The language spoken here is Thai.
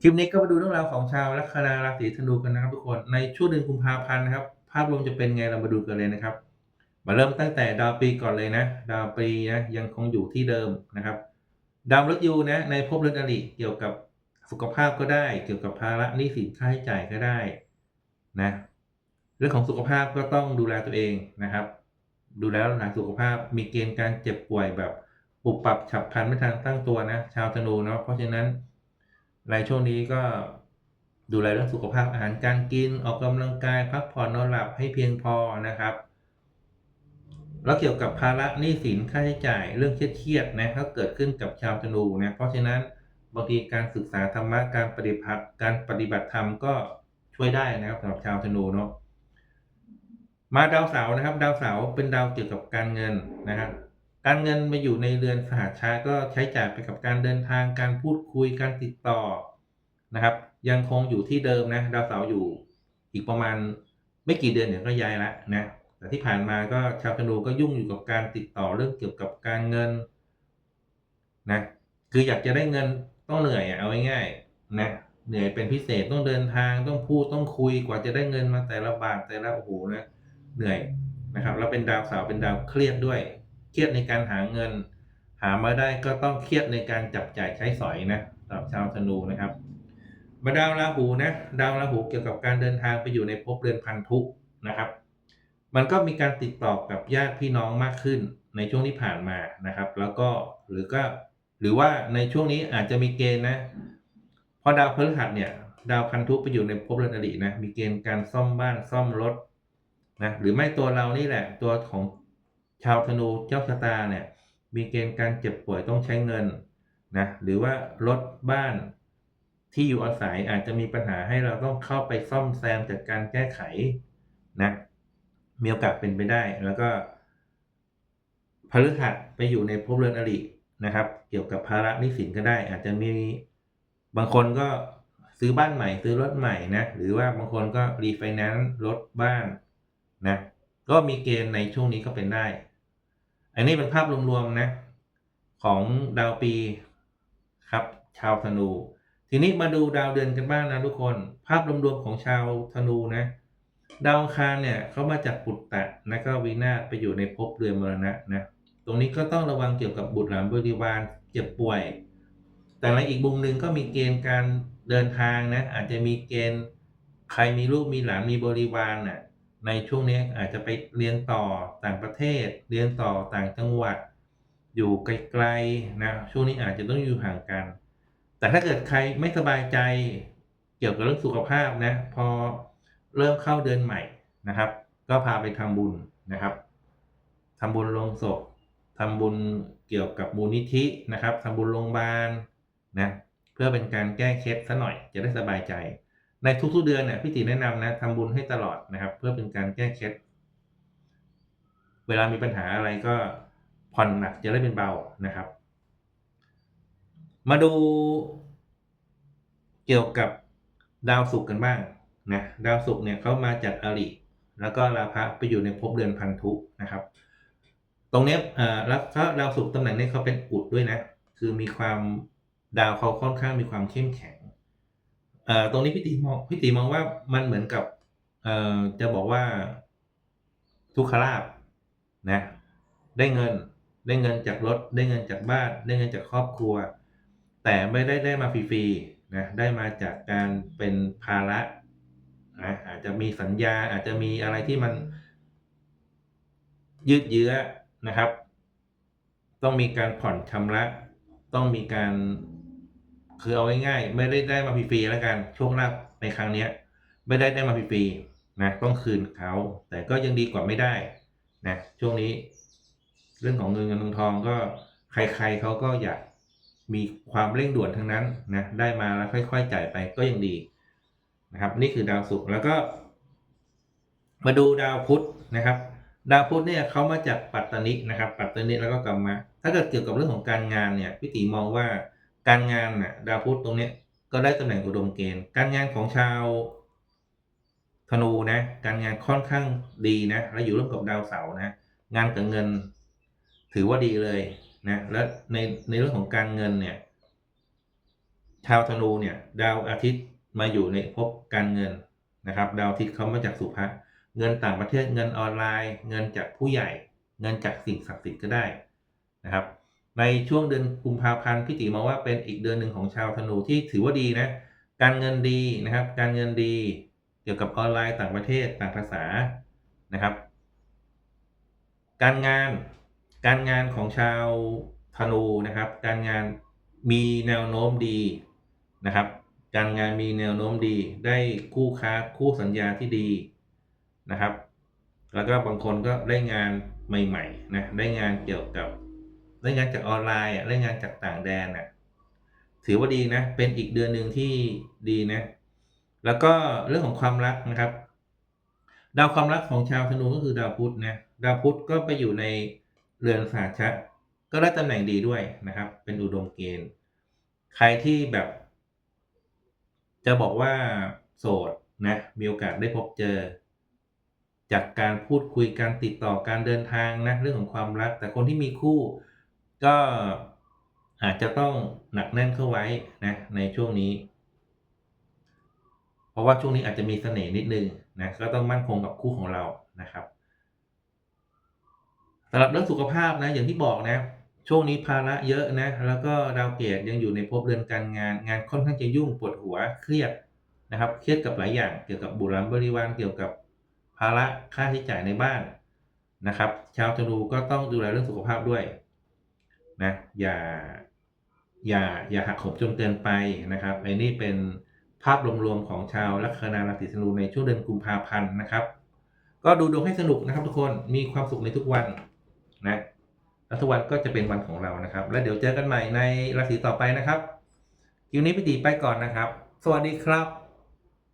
คลิปนี้ก็มาดูเรื่องราวของชาวลัคนาราศีธนูกันนะครับทุกคนในช่วงเดือนกุมภาพันธ์นะครับ ภาพรวมจะเป็นไงเรามาดูกันเลยนะครับ มาเริ่มตั้งแต่ดาวปีก่อนเลยนะ ดาวปีนะยังคงอยู่ที่เดิมนะครับ ดาวมฤตยูนะในภพเรือนอริเกี่ยวกับสุขภาพก็ได้ เกี่ยวกับภาระหนี้สินค่าใช้จ่ายก็ได้นะเรื่องของสุขภาพก็ต้องดูแลตัวเองนะครับ ดูแลรักษาสุขภาพมีเกณฑ์การเจ็บป่วยแบบปุบปับฉับพลันไม่ทันตั้งตัวนะ ชาวธนูเนาะเพราะฉะนั้น ในช่วงนี้ก็ดูแลเรื่องสุขภาพอาหารการกินออกกำลังกายพักผ่อนนอนหลับให้เพียงพอนะครับ แล้วเกี่ยวกับภาระหนี้สินค่าใช้จ่ายเรื่องเครียดๆนะก็เกิดขึ้นกับชาวธนูนะเพราะฉะนั้นบางทีการศึกษาธรรมะการปฏิบัติการปฏิบัติธรรมก็ช่วยได้นะครับสำหรับชาวธนูเนาะมาดาวเสาร์นะครับ ดาวเสาร์เป็นดาวเกี่ยวกับการเงินนะครับ การเงินมาอยู่ในเรือนสหชาติก็ใช้จ่ายไปกับการเดินทางการพูดคุยการติดต่อนะครับ ยังคงอยู่ที่เดิมนะดาวเสาร์อยู่อีกประมาณไม่กี่เดือนเดี๋ยวก็ย้ายละนะแต่ที่ผ่านมาก็ชาวธนูก็ยุ่งอยู่กับการติดต่อเรื่องเกี่ยวกับการเงินนะคืออยากจะได้เงินต้องเหนื่อยเอาง่ายๆนะเหนื่อยเป็นพิเศษต้องเดินทางต้องพูดต้องคุยกว่าจะได้เงินมาแต่ละบาทแต่ละโอ้โหนะเหนื่อยนะครับแล้วเป็นดาวเสาร์เป็นดาวเครียดด้วย เครียดในการหาเงิน หามาได้ก็ต้องเครียดในการจับจ่ายใช้สอยนะสำหรับชาวธนูนะครับมาดาวราหูนะดาวราหูเกี่ยวกับการเดินทางไปอยู่ในภพเรือนพันธุนะครับ มันก็มีการติดต่อกับญาติพี่น้องมากขึ้นในช่วงที่ผ่านมานะครับ แล้วก็หรือก็หรือว่าในช่วงนี้อาจจะมีเกณฑ์นะเพอดาวพฤหัสเนี่ยดาวพันธุไปอยู่ในภพเรือนอดีนะมีเกณฑ์การซ่อมบ้านซ่อมรถนะหรือไม่ตัวเรานี่แหละตัวของ ชาวธนูเจ้าชะตาเนี่ยมีเกณฑ์การเจ็บป่วยต้องใช้เงินนะหรือว่ารถบ้านที่อยู่อาศัยอาจจะมีปัญหาให้เราต้องเข้าไปซ่อมแซมจากการแก้ไขนะมีโอกาสเป็นไปได้แล้วก็พฤหัสไปอยู่ในภพเรือนอรินะครับ เกี่ยวกับภาระหนี้สินก็ได้ อาจจะมีบางคนก็ซื้อบ้านใหม่ซื้อรถใหม่นะหรือว่าบางคนก็รีไฟแนนซ์รถบ้านนะก็มีเกณฑ์ในช่วงนี้ก็เป็นได้ อันนี้เป็นภาพรวมๆนะของดาวปีครับ ชาวธนู ทีนี้มาดูดาวเดือนกันบ้างนะทุกคน ภาพรวมๆของชาวธนูนะดาวอังคารเนี่ยเขามาจากปุตตะนะก็วินาไปอยู่ในภพเรือนมรณะนะตรงนี้ก็ต้องระวังเกี่ยวกับบุตรหลานบริวารเจ็บป่วย แต่ในอีกมุมหนึ่งก็มีเกณฑ์การเดินทางนะอาจจะมีเกณฑ์ใครมีลูกมีหลานมีบริวารน่ะ ในช่วงนี้อาจจะไปเรียนต่อต่างประเทศ เรียนต่อต่างจังหวัด อยู่ไกลๆนะช่วงนี้อาจจะต้องอยู่ห่างกัน แต่ถ้าเกิดใครไม่สบายใจเกี่ยวกับเรื่องสุขภาพนะพอเริ่มเข้าเดือนใหม่นะครับ ก็พาไปทำบุญนะครับทำบุญลงศพทำบุญเกี่ยวกับมูลนิธินะครับทำบุญโรงพยาบาลนะเพื่อเป็นการแก้เคล็ดซะหน่อยจะได้สบายใจ ในทุกๆเดือนเนี่ยพี่ติแนะนำนะทำบุญให้ตลอดนะครับ เพื่อเป็นการแก้เคล็ดเวลามีปัญหาอะไรก็ผ่อนหนักจะได้เป็นเบานะครับ มาดูเกี่ยวกับดาวศุกร์กันบ้างนะดาวศุกร์เนี่ยเขามาจากอริแล้วก็ราพะไปอยู่ในภพเดือนพันธุนะครับ ตรงนี้อ่าแล้วก็ดาวศุกร์ตำแหน่งนี้เขาเป็นอุดด้วยนะ คือมีความดาวเขาค่อนข้างมีความเข้มแข็ง ตรงนี้พี่ตีมองพี่ตีมองว่ามันเหมือนกับเออจะบอกว่าทุกขลาบนะ ได้เงินได้เงินจากรถ ได้เงินจากบ้าน ได้เงินจากครอบครัว แต่ไม่ได้ได้มาฟรีๆนะได้มาจากการเป็นภาระนะอาจจะมีสัญญาอาจจะมีอะไรที่มัน ยืดเยื้อนะครับ ต้องมีการผ่อนชำระ ต้องมีการ คือเอาง่ายๆไม่ได้ได้มาฟรีๆแล้วกันโชคลาภในครั้งเนี้ย ไม่ได้ได้มาฟรีๆนะต้องคืนเขาแต่ก็ยังดีกว่าไม่ได้นะช่วงนี้ เรื่องของเงินเงินทองทองก็ใครๆเขาก็อยากมีความเร่งด่วนทั้งนั้นนะได้มาแล้วค่อย ๆ จ่ายไปก็ยังดีนะครับ นี่คือดาวศุกร์แล้วก็ มาดูดาวพุธนะครับ ดาวพุธเนี่ยเขามาจากปัตตนินะครับ ปัตตนิแล้วก็กลับมาถ้าเกิดเกี่ยวกับเรื่องของการงานเนี่ยพี่ตีมองว่า การงานน่ะดาวพุธตรงเนี้ยก็ได้ตำแหน่งอุดมเกณฑ์ การงานของชาวธนูนะ การงานค่อนข้างดีนะแล้วอยู่ร่วมกับดาวเสาร์นะ งานกับเงินถือว่าดีเลยนะและในในเรื่องของการเงินเนี่ยชาวธนูเนี่ย ดาวอาทิตย์มาอยู่ในภพการเงินนะครับ ดาวอาทิตย์เขามาจากสุภะเงินต่างประเทศเงินออนไลน์ เงินจากผู้ใหญ่ เงินจากสิ่งศักดิ์สิทธิ์ก็ได้นะครับ ในช่วงเดือนกุมภาพันธ์พี่ติมองว่าเป็นอีกเดือนหนึ่งของชาวธนูที่ถือว่าดีนะ การเงินดีนะครับ การเงินดี เกี่ยวกับออนไลน์ต่างประเทศต่างภาษานะครับ การงานการงานของชาวธนูนะครับ การงานมีแนวโน้มดีนะครับ การงานมีแนวโน้มดี ได้คู่ค้าคู่สัญญาที่ดีนะครับ แล้วก็บางคนก็ได้งานใหม่ๆนะได้งานเกี่ยวกับ ได้งานจากออนไลน์อะได้งานจากต่างแดนอะถือว่าดีนะ เป็นอีกเดือนหนึ่งที่ดีนะ แล้วก็เรื่องของความรักนะครับ ดาวความรักของชาวธนูก็คือดาวพุธนะดาวพุธก็ไปอยู่ในเรือนสาชะก็ได้ตำแหน่งดีด้วยนะครับ เป็นอุดมเกณฑ์ ใครที่แบบ จะบอกว่าโสดนะมีโอกาสได้พบเจอ จากการพูดคุยการติดต่อการเดินทางนะเรื่องของความรัก แต่คนที่มีคู่ ก็อาจจะต้องหนักแน่นเข้าไว้นะในช่วงนี้ เพราะว่าช่วงนี้อาจจะมีเสน่ห์นิดนึงนะก็ต้องมั่นคงกับคู่ของเรานะครับสำหรับเรื่องสุขภาพนะอย่างที่บอกนะ ช่วงนี้ภาระเยอะนะ แล้วก็ดาวเกตยังอยู่ในภพเรือนการงาน งานค่อนข้างจะยุ่งปวดหัวเครียดนะครับ เครียดกับหลายอย่างเกี่ยวกับบุรัมบริวารเกี่ยวกับภาระค่าใช้จ่ายในบ้านนะครับ ชาวธนูก็ต้องดูแลเรื่องสุขภาพด้วย นะอย่าอย่าอย่าหักโหมจนเกินไปนะครับไอ้นี่เป็นภาพรวมๆของชาวลัคนาราศีธนูในช่วงเดือนกุมภาพันธ์นะครับ ก็ดูดวงให้สนุกนะครับทุกคนมีความสุขในทุกวันนะแล้วทุกวันก็จะเป็นวันของเรานะครับ แล้วเดี๋ยวเจอกันใหม่ในราศีต่อไปนะครับคลิวนี้พี่ตีไปก่อนนะครับ สวัสดีครับ